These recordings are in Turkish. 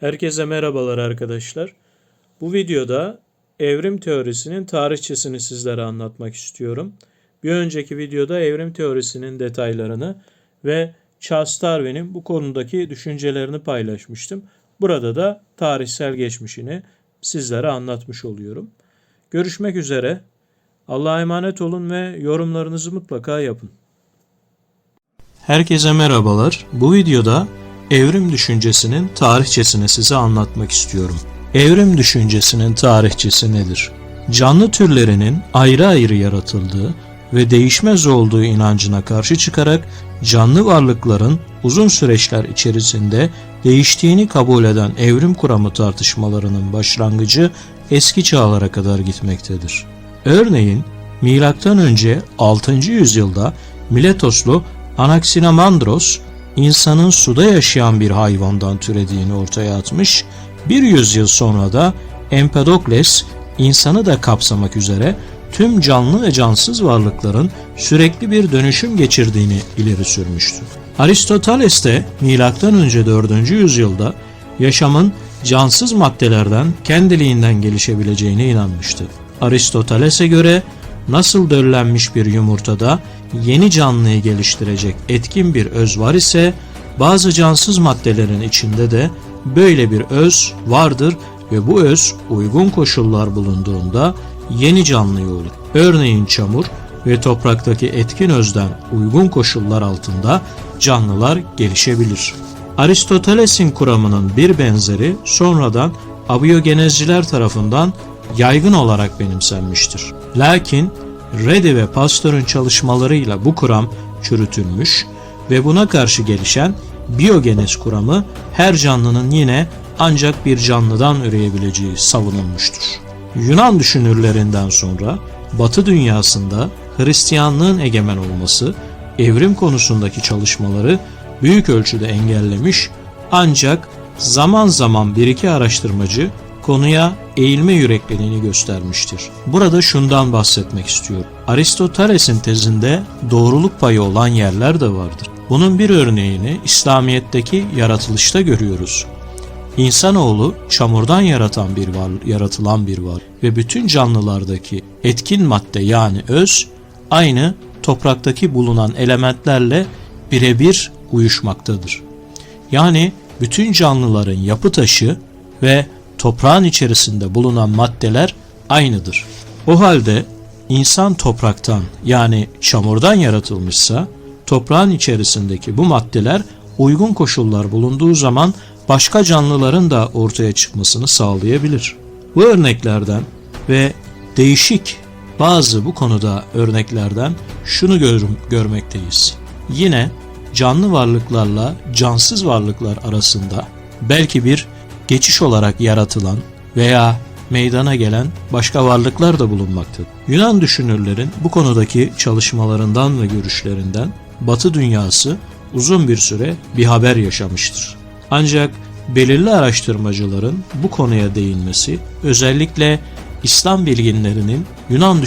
Herkese merhabalar arkadaşlar. Bu videoda evrim teorisinin tarihçesini sizlere anlatmak istiyorum. Bir önceki videoda evrim teorisinin detaylarını ve Charles Darwin'in bu konudaki düşüncelerini paylaşmıştım. Burada da tarihsel geçmişini sizlere anlatmış oluyorum. Görüşmek üzere. Allah'a emanet olun ve yorumlarınızı mutlaka yapın. Herkese merhabalar. Bu videoda evrim düşüncesinin tarihçesini size anlatmak istiyorum. Evrim düşüncesinin tarihçesi nedir? Canlı türlerinin ayrı ayrı yaratıldığı ve değişmez olduğu inancına karşı çıkarak canlı varlıkların uzun süreçler içerisinde değiştiğini kabul eden evrim kuramı tartışmalarının başlangıcı eski çağlara kadar gitmektedir. Örneğin milattan önce 6. yüzyılda Miletoslu Anaximandros insanın suda yaşayan bir hayvandan türediğini ortaya atmış, bir yüzyıl sonra da Empedokles insanı da kapsamak üzere tüm canlı ve cansız varlıkların sürekli bir dönüşüm geçirdiğini ileri sürmüştü. Aristoteles de M.Ö. 4. yüzyılda yaşamın cansız maddelerden kendiliğinden gelişebileceğine inanmıştı. Aristoteles'e göre nasıl döllenmiş bir yumurtada yeni canlıyı geliştirecek etkin bir öz var ise bazı cansız maddelerin içinde de böyle bir öz vardır ve bu öz uygun koşullar bulunduğunda yeni canlıyı olur. Örneğin çamur ve topraktaki etkin özden uygun koşullar altında canlılar gelişebilir. Aristoteles'in kuramının bir benzeri sonradan abiyogenezciler tarafından yaygın olarak benimsenmiştir. Lakin Redi ve Pasteur'ün çalışmalarıyla bu kuram çürütülmüş ve buna karşı gelişen biyogenez kuramı her canlının yine ancak bir canlıdan üreyebileceği savunulmuştur. Yunan düşünürlerinden sonra Batı dünyasında Hristiyanlığın egemen olması evrim konusundaki çalışmaları büyük ölçüde engellemiş ancak zaman zaman bir iki araştırmacı konuya eğilme yürekliliğini göstermiştir. Burada şundan bahsetmek istiyorum. Aristoteles'in tezinde doğruluk payı olan yerler de vardır. Bunun bir örneğini İslamiyet'teki yaratılışta görüyoruz. İnsanoğlu çamurdan yaratan bir var, yaratılan bir var ve bütün canlılardaki etkin madde yani öz aynı topraktaki bulunan elementlerle birebir uyuşmaktadır. Yani bütün canlıların yapı taşı ve toprağın içerisinde bulunan maddeler aynıdır. O halde insan topraktan yani çamurdan yaratılmışsa toprağın içerisindeki bu maddeler uygun koşullar bulunduğu zaman başka canlıların da ortaya çıkmasını sağlayabilir. Bu örneklerden ve değişik bazı bu konuda örneklerden şunu gör görmekteyiz. Yine canlı varlıklarla cansız varlıklar arasında belki bir geçiş olarak yaratılan veya meydana gelen başka varlıklar da bulunmaktadır. Yunan düşünürlerin bu konudaki çalışmalarından ve görüşlerinden Batı dünyası uzun bir süre bir haber yaşamıştır. Ancak belirli araştırmacıların bu konuya değinmesi özellikle İslam bilginlerinin Yunan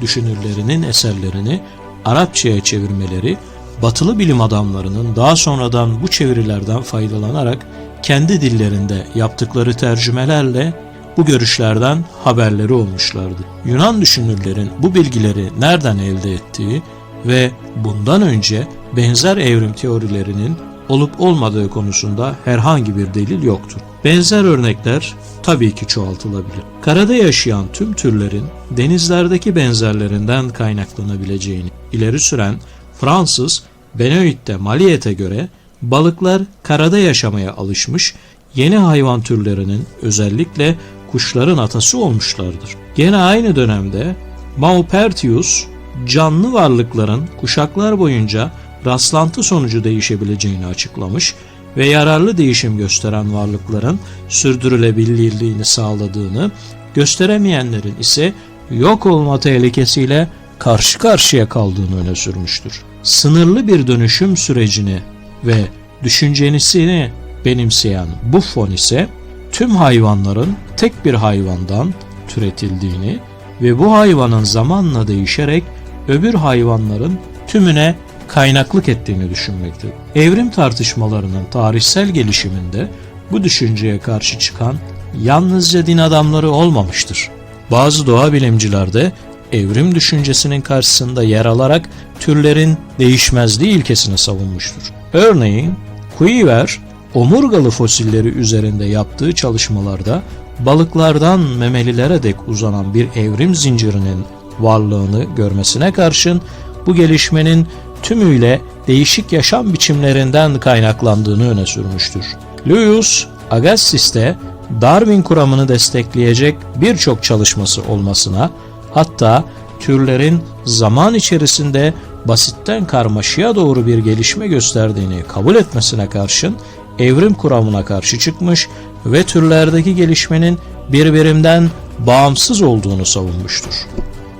düşünürlerinin eserlerini Arapçaya çevirmeleri batılı bilim adamlarının daha sonradan bu çevirilerden faydalanarak kendi dillerinde yaptıkları tercümelerle bu görüşlerden haberleri olmuşlardı. Yunan düşünürlerin bu bilgileri nereden elde ettiği ve bundan önce benzer evrim teorilerinin olup olmadığı konusunda herhangi bir delil yoktur. Benzer örnekler tabii ki çoğaltılabilir. Karada yaşayan tüm türlerin denizlerdeki benzerlerinden kaynaklanabileceğini ileri süren Fransız Benoit de Maliyet'e göre balıklar karada yaşamaya alışmış yeni hayvan türlerinin özellikle kuşların atası olmuşlardır. Gene aynı dönemde Maupertius canlı varlıkların kuşaklar boyunca rastlantı sonucu değişebileceğini açıklamış ve yararlı değişim gösteren varlıkların sürdürülebilirliğini sağladığını, gösteremeyenlerin ise yok olma tehlikesiyle karşı karşıya kaldığını öne sürmüştür. Sınırlı bir dönüşüm sürecini ve düşüncenisini benimseyen Buffon ise tüm hayvanların tek bir hayvandan türetildiğini ve bu hayvanın zamanla değişerek öbür hayvanların tümüne kaynaklık ettiğini düşünmektedir. Evrim tartışmalarının tarihsel gelişiminde bu düşünceye karşı çıkan yalnızca din adamları olmamıştır. Bazı doğa bilimciler de evrim düşüncesinin karşısında yer alarak türlerin değişmezliği ilkesini savunmuştur. Örneğin Cuvier, omurgalı fosilleri üzerinde yaptığı çalışmalarda balıklardan memelilere dek uzanan bir evrim zincirinin varlığını görmesine karşın bu gelişmenin tümüyle değişik yaşam biçimlerinden kaynaklandığını öne sürmüştür. Louis Agassiz de Darwin kuramını destekleyecek birçok çalışması olmasına, hatta türlerin zaman içerisinde basitten karmaşaya doğru bir gelişme gösterdiğini kabul etmesine karşın evrim kuramına karşı çıkmış ve türlerdeki gelişmenin birbirinden bağımsız olduğunu savunmuştur.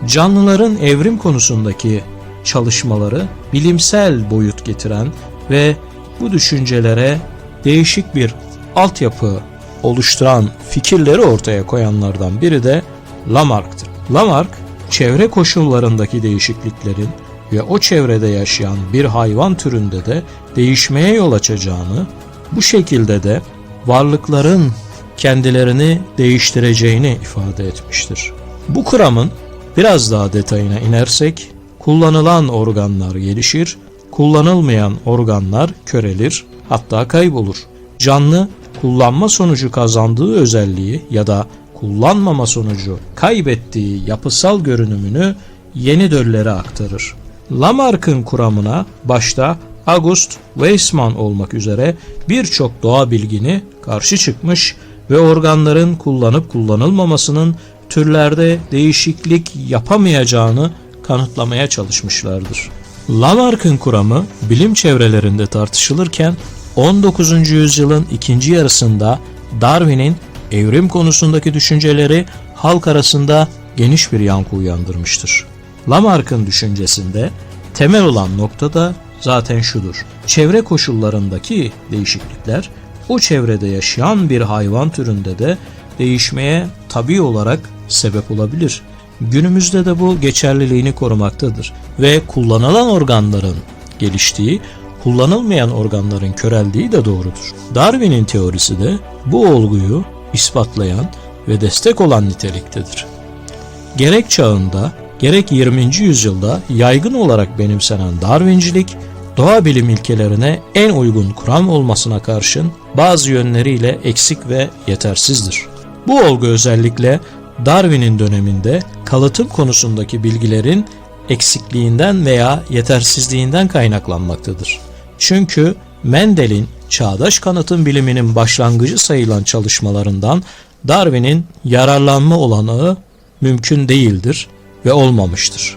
Canlıların evrim konusundaki çalışmaları bilimsel boyut getiren ve bu düşüncelere değişik bir altyapı oluşturan fikirleri ortaya koyanlardan biri de Lamarck'tır. Lamarck, çevre koşullarındaki değişikliklerin ve o çevrede yaşayan bir hayvan türünde de değişmeye yol açacağını, bu şekilde de varlıkların kendilerini değiştireceğini ifade etmiştir. Bu kuramın biraz daha detayına inersek, kullanılan organlar gelişir, kullanılmayan organlar körelir, hatta kaybolur. Canlı kullanma sonucu kazandığı özelliği ya da kullanmama sonucu kaybettiği yapısal görünümünü yeni döllere aktarır. Lamarck'ın kuramına başta August Weismann olmak üzere birçok doğa bilgini karşı çıkmış ve organların kullanıp kullanılmamasının türlerde değişiklik yapamayacağını kanıtlamaya çalışmışlardır. Lamarck'ın kuramı bilim çevrelerinde tartışılırken 19. yüzyılın ikinci yarısında Darwin'in evrim konusundaki düşünceleri halk arasında geniş bir yankı uyandırmıştır. Lamarck'ın düşüncesinde temel olan nokta da zaten şudur. Çevre koşullarındaki değişiklikler o çevrede yaşayan bir hayvan türünde de değişmeye tabi olarak sebep olabilir. Günümüzde de bu geçerliliğini korumaktadır ve kullanılan organların geliştiği, kullanılmayan organların köreldiği de doğrudur. Darwin'in teorisi de bu olguyu ispatlayan ve destek olan niteliktedir. Gerek çağında gerek 20. yüzyılda yaygın olarak benimsenen Darwincilik, doğa bilim ilkelerine en uygun kuram olmasına karşın bazı yönleriyle eksik ve yetersizdir. Bu olgu özellikle Darwin'in döneminde kalıtım konusundaki bilgilerin eksikliğinden veya yetersizliğinden kaynaklanmaktadır. Çünkü Mendel'in çağdaş kanıtım biliminin başlangıcı sayılan çalışmalarından Darwin'in yararlanma olanağı mümkün değildir ve olmamıştır.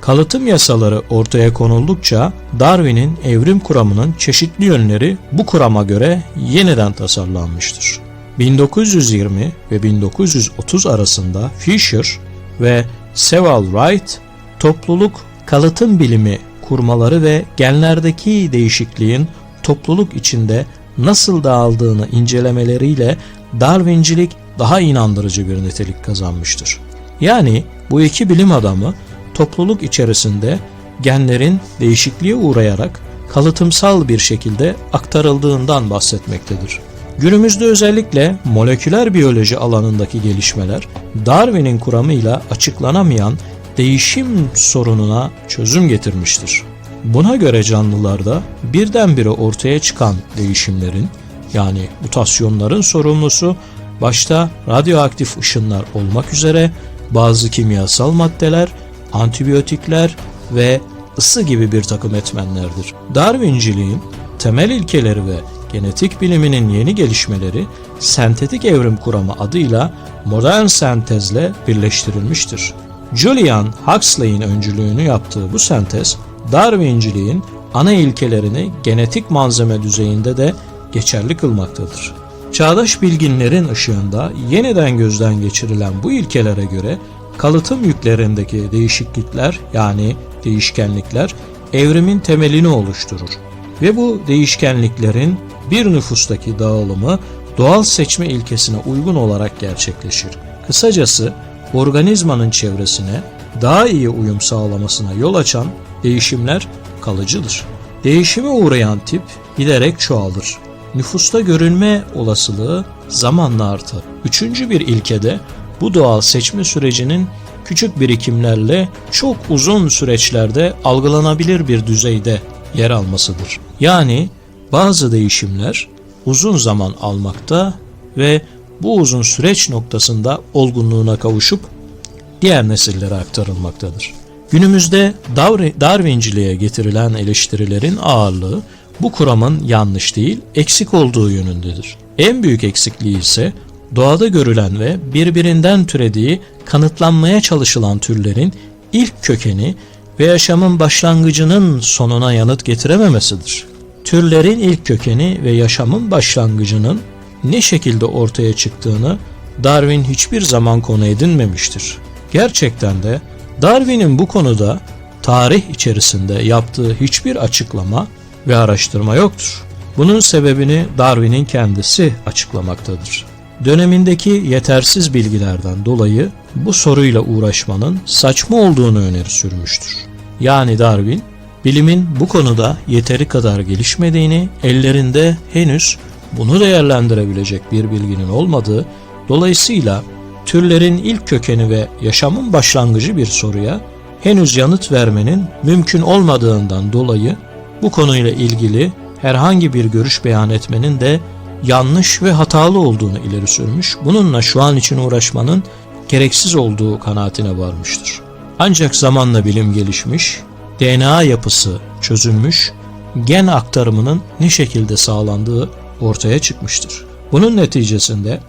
Kalıtım yasaları ortaya konuldukça Darwin'in evrim kuramının çeşitli yönleri bu kurama göre yeniden tasarlanmıştır. 1920 ve 1930 arasında Fisher ve Sewell Wright topluluk kalıtım bilimi kurmaları ve genlerdeki değişikliğin topluluk içinde nasıl dağıldığını incelemeleriyle Darwincilik daha inandırıcı bir nitelik kazanmıştır. Yani bu iki bilim adamı topluluk içerisinde genlerin değişikliğe uğrayarak kalıtımsal bir şekilde aktarıldığından bahsetmektedir. Günümüzde özellikle moleküler biyoloji alanındaki gelişmeler Darwin'in kuramıyla açıklanamayan değişim sorununa çözüm getirmiştir. Buna göre canlılarda birdenbire ortaya çıkan değişimlerin yani mutasyonların sorumlusu başta radyoaktif ışınlar olmak üzere bazı kimyasal maddeler, antibiyotikler ve ısı gibi bir takım etmenlerdir. Darwinciliğin temel ilkeleri ve genetik biliminin yeni gelişmeleri sentetik evrim kuramı adıyla modern sentezle birleştirilmiştir. Julian Huxley'in öncülüğünü yaptığı bu sentez, Darwinciliğin ana ilkelerini genetik malzeme düzeyinde de geçerli kılmaktadır. Çağdaş bilginlerin ışığında yeniden gözden geçirilen bu ilkelere göre kalıtım yüklerindeki değişiklikler yani değişkenlikler evrimin temelini oluşturur ve bu değişkenliklerin bir nüfustaki dağılımı doğal seçme ilkesine uygun olarak gerçekleşir. Kısacası organizmanın çevresine daha iyi uyum sağlamasına yol açan değişimler kalıcıdır. Değişime uğrayan tip giderek çoğalır nüfusta görülme olasılığı zamanla artar. Üçüncü bir ilkede bu doğal seçme sürecinin küçük birikimlerle çok uzun süreçlerde algılanabilir bir düzeyde yer almasıdır. Yani bazı değişimler uzun zaman almakta ve bu uzun süreç noktasında olgunluğuna kavuşup diğer nesillere aktarılmaktadır. Günümüzde Dar- Darwinciliğe getirilen eleştirilerin ağırlığı bu kuramın yanlış değil, eksik olduğu yönündedir. En büyük eksikliği ise doğada görülen ve birbirinden türediği kanıtlanmaya çalışılan türlerin ilk kökeni ve yaşamın başlangıcının sonuna yanıt getirememesidir. Türlerin ilk kökeni ve yaşamın başlangıcının ne şekilde ortaya çıktığını Darwin hiçbir zaman konu edinmemiştir. Gerçekten de Darwin'in bu konuda tarih içerisinde yaptığı hiçbir açıklama ve araştırma yoktur. Bunun sebebini Darwin'in kendisi açıklamaktadır. Dönemindeki yetersiz bilgilerden dolayı bu soruyla uğraşmanın saçma olduğunu öneri sürmüştür. Yani Darwin, bilimin bu konuda yeteri kadar gelişmediğini, ellerinde henüz bunu değerlendirebilecek bir bilginin olmadığı, dolayısıyla türlerin ilk kökeni ve yaşamın başlangıcı bir soruya henüz yanıt vermenin mümkün olmadığından dolayı bu konuyla ilgili herhangi bir görüş beyan etmenin de yanlış ve hatalı olduğunu ileri sürmüş. Bununla şu an için uğraşmanın gereksiz olduğu kanaatine varmıştır. Ancak zamanla bilim gelişmiş, DNA yapısı çözülmüş, gen aktarımının ne şekilde sağlandığı ortaya çıkmıştır. Bunun neticesinde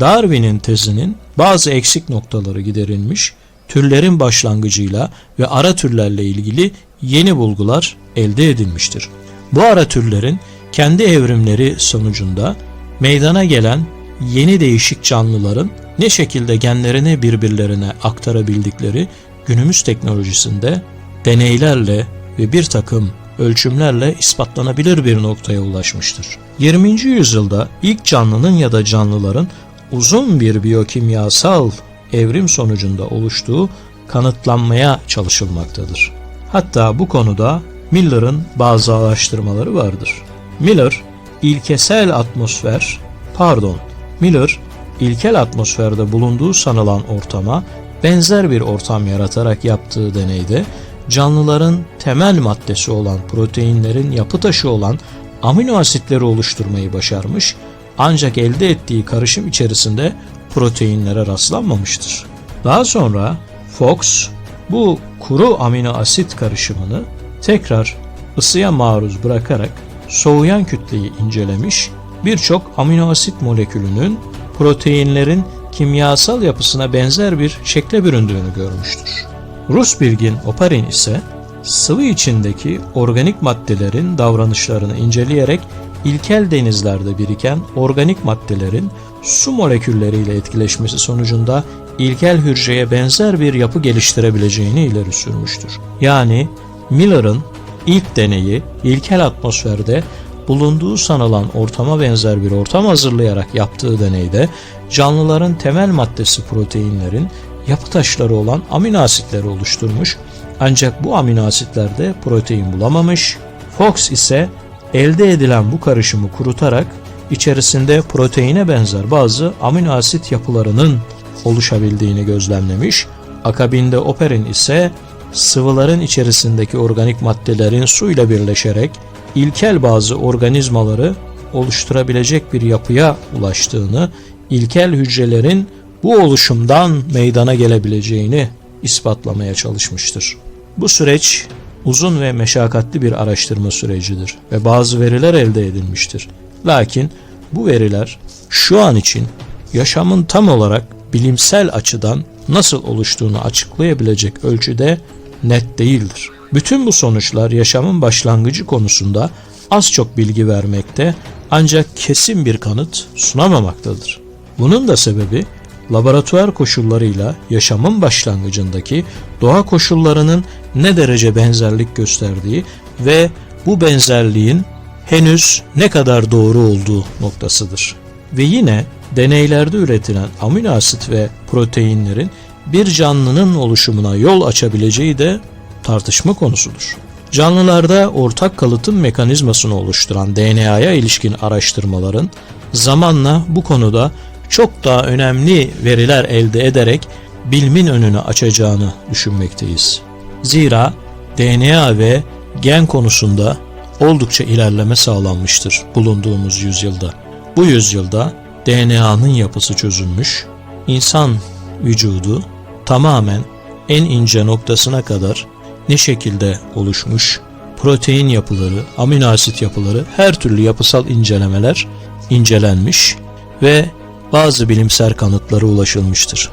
Darwin'in tezinin bazı eksik noktaları giderilmiş, türlerin başlangıcıyla ve ara türlerle ilgili yeni bulgular elde edilmiştir. Bu ara türlerin kendi evrimleri sonucunda meydana gelen yeni değişik canlıların ne şekilde genlerini birbirlerine aktarabildikleri günümüz teknolojisinde deneylerle ve bir takım ölçümlerle ispatlanabilir bir noktaya ulaşmıştır. 20. yüzyılda ilk canlının ya da canlıların uzun bir biyokimyasal evrim sonucunda oluştuğu kanıtlanmaya çalışılmaktadır. Hatta bu konuda Miller'ın bazı araştırmaları vardır. Miller, ilkesel atmosfer, pardon, Miller, ilkel atmosferde bulunduğu sanılan ortama benzer bir ortam yaratarak yaptığı deneyde canlıların temel maddesi olan proteinlerin yapı taşı olan amino asitleri oluşturmayı başarmış ancak elde ettiği karışım içerisinde proteinlere rastlanmamıştır. Daha sonra Fox bu kuru amino asit karışımını tekrar ısıya maruz bırakarak soğuyan kütleyi incelemiş, birçok amino asit molekülünün proteinlerin kimyasal yapısına benzer bir şekle büründüğünü görmüştür. Rus bilgin Oparin ise sıvı içindeki organik maddelerin davranışlarını inceleyerek ilkel denizlerde biriken organik maddelerin su molekülleriyle etkileşmesi sonucunda ilkel hücreye benzer bir yapı geliştirebileceğini ileri sürmüştür. Yani Miller'ın ilk deneyi ilkel atmosferde bulunduğu sanılan ortama benzer bir ortam hazırlayarak yaptığı deneyde canlıların temel maddesi proteinlerin yapı taşları olan amino asitleri oluşturmuş ancak bu amino asitlerde protein bulamamış. Fox ise elde edilen bu karışımı kurutarak içerisinde proteine benzer bazı amino asit yapılarının oluşabildiğini gözlemlemiş. Akabinde Operin ise sıvıların içerisindeki organik maddelerin suyla birleşerek ilkel bazı organizmaları oluşturabilecek bir yapıya ulaştığını, ilkel hücrelerin bu oluşumdan meydana gelebileceğini ispatlamaya çalışmıştır. Bu süreç uzun ve meşakkatli bir araştırma sürecidir ve bazı veriler elde edilmiştir. Lakin bu veriler şu an için yaşamın tam olarak bilimsel açıdan nasıl oluştuğunu açıklayabilecek ölçüde net değildir. Bütün bu sonuçlar yaşamın başlangıcı konusunda az çok bilgi vermekte ancak kesin bir kanıt sunamamaktadır. Bunun da sebebi laboratuvar koşullarıyla yaşamın başlangıcındaki doğa koşullarının ne derece benzerlik gösterdiği ve bu benzerliğin henüz ne kadar doğru olduğu noktasıdır. Ve yine deneylerde üretilen amino asit ve proteinlerin bir canlının oluşumuna yol açabileceği de tartışma konusudur. Canlılarda ortak kalıtım mekanizmasını oluşturan DNA'ya ilişkin araştırmaların zamanla bu konuda çok daha önemli veriler elde ederek bilimin önünü açacağını düşünmekteyiz. Zira DNA ve gen konusunda oldukça ilerleme sağlanmıştır bulunduğumuz yüzyılda. Bu yüzyılda DNA'nın yapısı çözülmüş, insan vücudu tamamen en ince noktasına kadar ne şekilde oluşmuş, protein yapıları, amino asit yapıları, her türlü yapısal incelemeler incelenmiş ve bazı bilimsel kanıtlara ulaşılmıştır.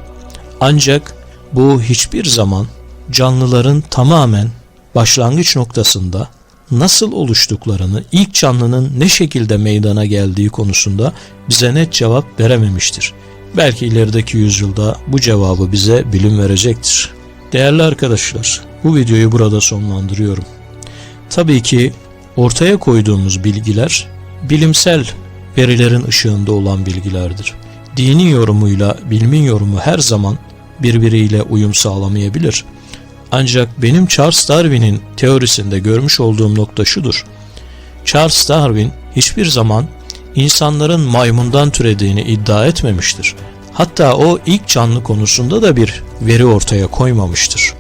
Ancak bu hiçbir zaman canlıların tamamen başlangıç noktasında nasıl oluştuklarını, ilk canlının ne şekilde meydana geldiği konusunda bize net cevap verememiştir. Belki ilerideki yüzyılda bu cevabı bize bilim verecektir. Değerli arkadaşlar, bu videoyu burada sonlandırıyorum. Tabii ki ortaya koyduğumuz bilgiler bilimsel verilerin ışığında olan bilgilerdir. Dini yorumuyla bilimin yorumu her zaman birbiriyle uyum sağlamayabilir. Ancak benim Charles Darwin'in teorisinde görmüş olduğum nokta şudur. Charles Darwin hiçbir zaman insanların maymundan türediğini iddia etmemiştir. Hatta o ilk canlı konusunda da bir veri ortaya koymamıştır.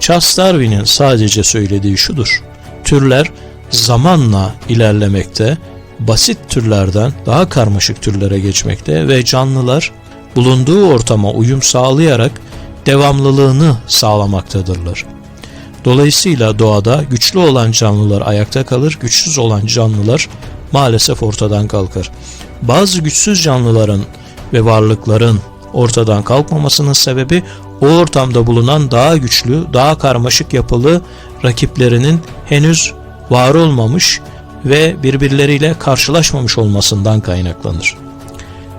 Charles Darwin'in sadece söylediği şudur. Türler zamanla ilerlemekte, basit türlerden daha karmaşık türlere geçmekte ve canlılar bulunduğu ortama uyum sağlayarak devamlılığını sağlamaktadırlar. Dolayısıyla doğada güçlü olan canlılar ayakta kalır, güçsüz olan canlılar maalesef ortadan kalkar. Bazı güçsüz canlıların ve varlıkların ortadan kalkmamasının sebebi o ortamda bulunan daha güçlü, daha karmaşık yapılı rakiplerinin henüz var olmamış ve birbirleriyle karşılaşmamış olmasından kaynaklanır.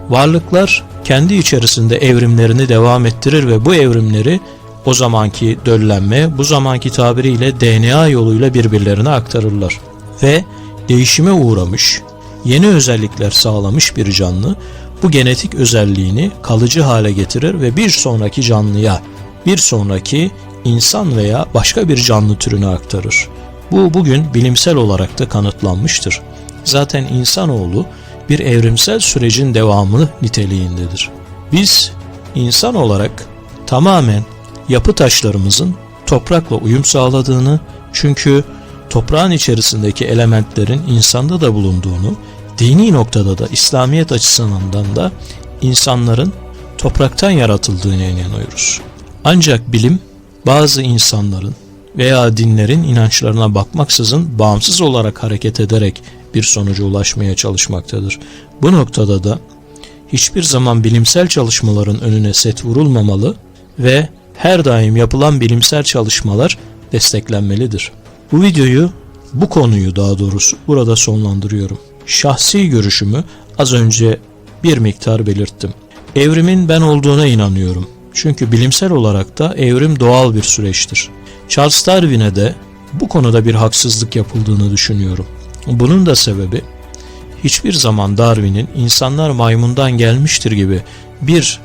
Varlıklar kendi içerisinde evrimlerini devam ettirir ve bu evrimleri o zamanki döllenme, bu zamanki tabiriyle DNA yoluyla birbirlerine aktarırlar. Ve değişime uğramış, yeni özellikler sağlamış bir canlı bu genetik özelliğini kalıcı hale getirir ve bir sonraki canlıya, bir sonraki insan veya başka bir canlı türüne aktarır. Bu bugün bilimsel olarak da kanıtlanmıştır. Zaten insanoğlu bir evrimsel sürecin devamı niteliğindedir. Biz insan olarak tamamen yapı taşlarımızın toprakla uyum sağladığını çünkü toprağın içerisindeki elementlerin insanda da bulunduğunu, dini noktada da İslamiyet açısından da insanların topraktan yaratıldığını inanıyoruz. Ancak bilim bazı insanların veya dinlerin inançlarına bakmaksızın bağımsız olarak hareket ederek bir sonuca ulaşmaya çalışmaktadır. Bu noktada da hiçbir zaman bilimsel çalışmaların önüne set vurulmamalı ve her daim yapılan bilimsel çalışmalar desteklenmelidir. Bu videoyu, bu konuyu daha doğrusu burada sonlandırıyorum. Şahsi görüşümü az önce bir miktar belirttim. Evrimin ben olduğuna inanıyorum. Çünkü bilimsel olarak da evrim doğal bir süreçtir. Charles Darwin'e de bu konuda bir haksızlık yapıldığını düşünüyorum. Bunun da sebebi hiçbir zaman Darwin'in insanlar maymundan gelmiştir gibi bir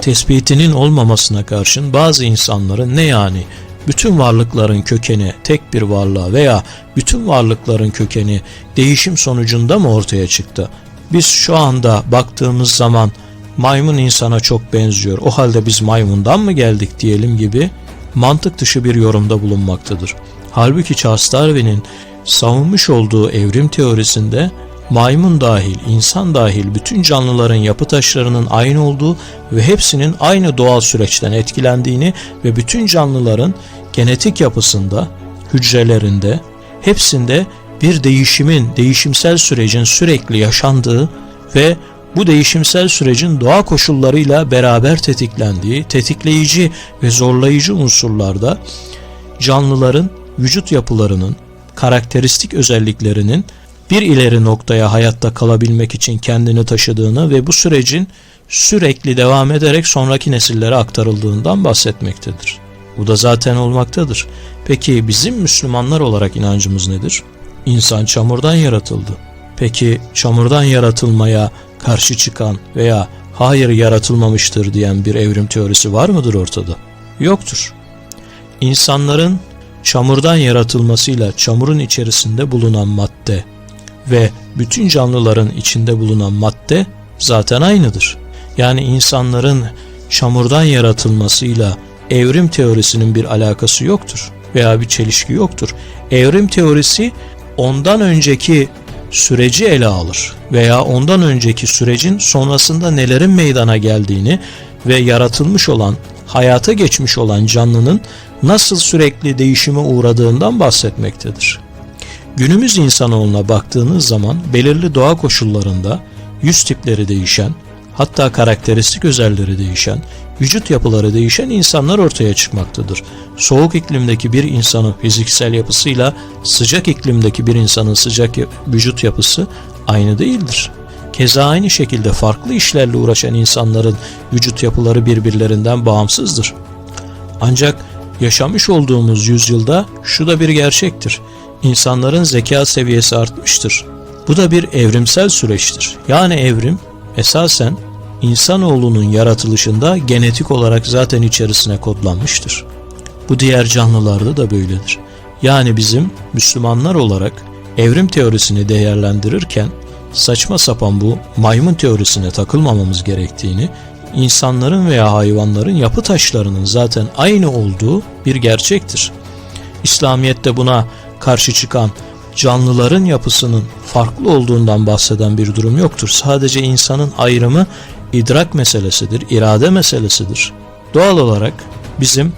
tespitinin olmamasına karşın bazı insanların ne yani bütün varlıkların kökeni tek bir varlığa veya bütün varlıkların kökeni değişim sonucunda mı ortaya çıktı? Biz şu anda baktığımız zaman maymun insana çok benziyor. O halde biz maymundan mı geldik diyelim gibi mantık dışı bir yorumda bulunmaktadır. Halbuki Charles Darwin'in savunmuş olduğu evrim teorisinde maymun dahil, insan dahil bütün canlıların yapı taşlarının aynı olduğu ve hepsinin aynı doğal süreçten etkilendiğini ve bütün canlıların genetik yapısında, hücrelerinde, hepsinde bir değişimin, değişimsel sürecin sürekli yaşandığı ve bu değişimsel sürecin doğa koşullarıyla beraber tetiklendiği, tetikleyici ve zorlayıcı unsurlarda canlıların vücut yapılarının, karakteristik özelliklerinin bir ileri noktaya hayatta kalabilmek için kendini taşıdığını ve bu sürecin sürekli devam ederek sonraki nesillere aktarıldığından bahsetmektedir. Bu da zaten olmaktadır. Peki bizim Müslümanlar olarak inancımız nedir? İnsan çamurdan yaratıldı. Peki çamurdan yaratılmaya karşı çıkan veya hayır yaratılmamıştır diyen bir evrim teorisi var mıdır ortada? Yoktur. İnsanların çamurdan yaratılmasıyla çamurun içerisinde bulunan madde ve bütün canlıların içinde bulunan madde zaten aynıdır. Yani insanların çamurdan yaratılmasıyla evrim teorisinin bir alakası yoktur veya bir çelişki yoktur. Evrim teorisi ondan önceki süreci ele alır veya ondan önceki sürecin sonrasında nelerin meydana geldiğini ve yaratılmış olan, hayata geçmiş olan canlının nasıl sürekli değişime uğradığından bahsetmektedir. Günümüz insanoğluna baktığınız zaman belirli doğa koşullarında yüz tipleri değişen, hatta karakteristik özelleri değişen, vücut yapıları değişen insanlar ortaya çıkmaktadır. Soğuk iklimdeki bir insanın fiziksel yapısıyla sıcak iklimdeki bir insanın sıcak vücut yapısı aynı değildir. Keza aynı şekilde farklı işlerle uğraşan insanların vücut yapıları birbirlerinden bağımsızdır. Ancak yaşamış olduğumuz yüzyılda şu da bir gerçektir. İnsanların zeka seviyesi artmıştır. Bu da bir evrimsel süreçtir. Yani evrim esasen insanoğlunun yaratılışında genetik olarak zaten içerisine kodlanmıştır. Bu diğer canlılarda da böyledir. Yani bizim Müslümanlar olarak evrim teorisini değerlendirirken saçma sapan bu maymun teorisine takılmamamız gerektiğini, insanların veya hayvanların yapı taşlarının zaten aynı olduğu bir gerçektir. İslamiyet'te buna karşı çıkan canlıların yapısının farklı olduğundan bahseden bir durum yoktur. Sadece insanın ayrımı idrak meselesidir, irade meselesidir. Doğal olarak bizim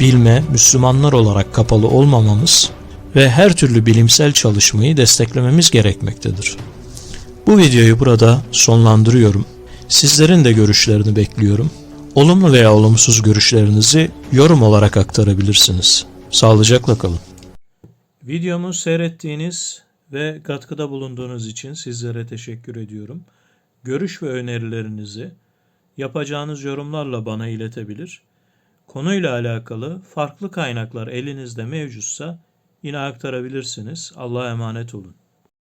bilme, Müslümanlar olarak kapalı olmamamız ve her türlü bilimsel çalışmayı desteklememiz gerekmektedir. Bu videoyu burada sonlandırıyorum. Sizlerin de görüşlerini bekliyorum. Olumlu veya olumsuz görüşlerinizi yorum olarak aktarabilirsiniz. Sağlıcakla kalın. Videomu seyrettiğiniz ve katkıda bulunduğunuz için sizlere teşekkür ediyorum. Görüş ve önerilerinizi yapacağınız yorumlarla bana iletebilir. Konuyla alakalı farklı kaynaklar elinizde mevcutsa yine aktarabilirsiniz. Allah'a emanet olun.